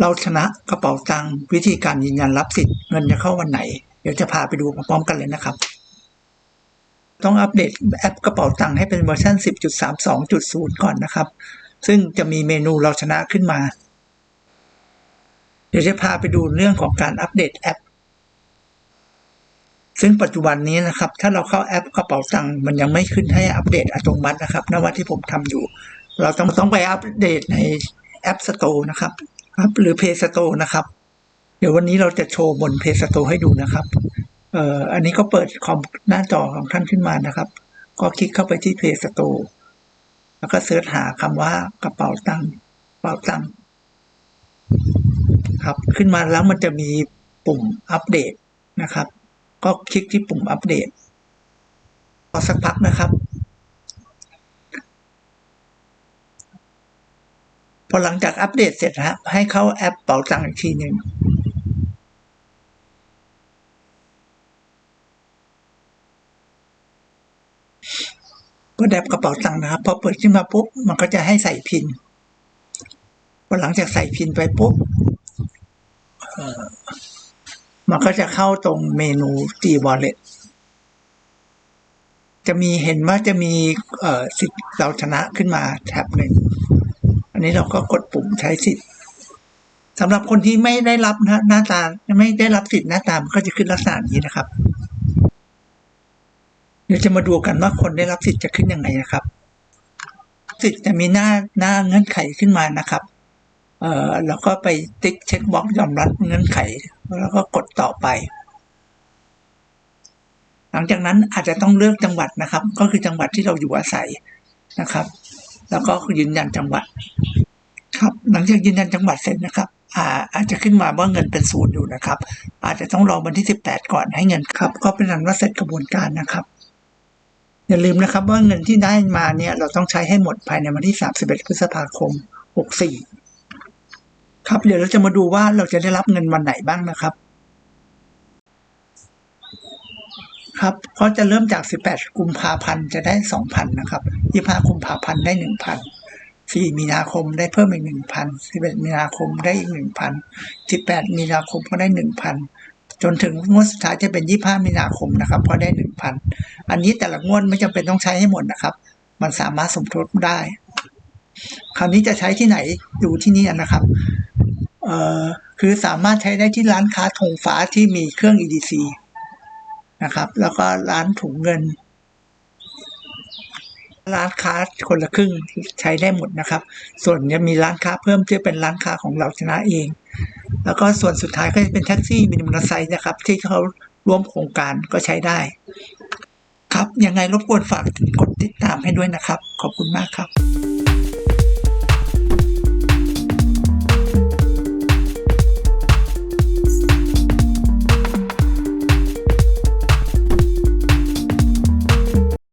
เราชนะกระเป๋าตังค์วิธีการยืนยันรับสิทธิ์เงินจะเข้าวันไหน เดี๋ยวจะพาไปดูพร้อมกันเลยนะครับ ต้องอัปเดตแอปกระเป๋าตังค์ให้เป็นเวอร์ชัน10.32.0 ก่อนนะครับ ซึ่งจะมีเมนูเราชนะขึ้นมา เดี๋ยวจะพาไปดูเรื่องของการอัปเดตแอป ซึ่งปัจจุบันนี้นะครับ ถ้าเราเข้าแอปกระเป๋าตังค์มันยังไม่ขึ้นให้อัปเดตอัตโนมัตินะครับณวันที่ผมทำอยู่ เราต้องต้องไปอัปเดตในแอป Store นะครับ ครับหรือ Play Store นะครับ เดี๋ยววันนี้เราจะโชว์บน Play Store ให้ดูนะครับเอ่ออันนี้ก็เปิดคอมหน้าจอของท่านขึ้นมานะครับ ก็คลิกเข้าไปที่ Play Store แล้วก็เสิร์ชหาคำว่ากระเป๋าตังค์กระเป๋าตังค์ครับ ขึ้นมาแล้วมันจะมีปุ่มอัปเดตนะครับ ก็คลิกที่ปุ่มอัปเดตพอสักพักนะครับ พอหลังจากอัปเดตเสร็จนะฮะให้เข้าแอปเป๋าตังค์อีกทีหนึ่งก็แดบกระเป๋าตังค์นะครับพอเปิดขึ้นมาปุ๊บมันก็จะให้ใส่พินพอหลังจากใส่พินไปปุ๊บมันก็จะเข้าตรงเมนู G Wallet จะมีเห็นว่าจะมีสิทธิ์เราชนะขึ้นมาแท็บหนึ่ง อันนี้เราก็กดปุ่มใช้สิทธิ์สำหรับคนที่ไม่ได้รับหน้าตาไม่ได้รับสิทธิ์หน้าตามนก็จะขึ้นลักษณะนี้นะครับ เดี๋ยวจะมาดูกันว่าคนได้รับสิทธิ์จะขึ้นยังไงนะครับ สิทธิ์จะมีหน้าหน้าเงื่อนไขขึ้นมานะครับ เอ่อแล้วก็ไปติ๊กเช็คบล็อกยอมรับเงื่อนไข แล้วก็กดต่อไป หลังจากนั้นอาจจะต้องเลือกจังหวัดนะครับ ก็คือจังหวัดที่เราอยู่อาศัยนะครับ แล้วก็ยืนยันจังหวัด ครับหลังจากยืนยันจังหวัดเสร็จนะครับอาอาจจะขึ้นมาว่าเงินเป็นศูนย์อยู่นะครับ อาจจะต้องรอวันที่สิบแปดก่อนให้เงินครับ ก็เป็นอันว่าเสร็จกระบวนการนะครับ อย่าลืมนะครับว่าเงินที่ได้มาเนี่ยเราต้องใช้ให้หมดภายในวันที่ 31 พฤษภาคม 64 ครับเดี๋ยวเราจะมาดูว่าเราจะได้รับเงินวันไหนบ้างนะครับ ครับก็จะเริ่มจาก 18 กุมภาพันธ์จะได้ 2,000 นะครับ 25 กุมภาพันธ์ได้ 1,000 4 มีนาคมได้เพิ่มอีก 1,000 11 มีนาคมได้อีก 1,000 18 มีนาคมก็ได้ 1,000 จนถึงงวดสุดท้ายจะเป็น 25 มีนาคมนะครับเพราะได้ 1,000 อันนี้แต่ละงวดไม่จำเป็นต้องใช้ให้หมดนะครับ มันสามารถสมทบได้ คราวนี้จะใช้ที่ไหนดูที่นี่นะครับเอ่อคือสามารถใช้ได้ที่ร้านค้าธงฟ้าที่มีเครื่อง EDC นะครับ แล้วก็ร้านถุงเงิน ร้านค้าคนละครึ่งใช้ได้หมดนะครับ ส่วนจะมีร้านค้าเพิ่มที่เป็นร้านค้าของเราชนะเอง แล้วก็ส่วนสุดท้ายก็จะเป็นแท็กซี่มินิมอเตอร์ไซค์นะครับ ที่เขาร่วมโครงการก็ใช้ได้ ครับยังไงรบกวนฝากกดติดตามให้ด้วยนะครับ ขอบคุณมากครับ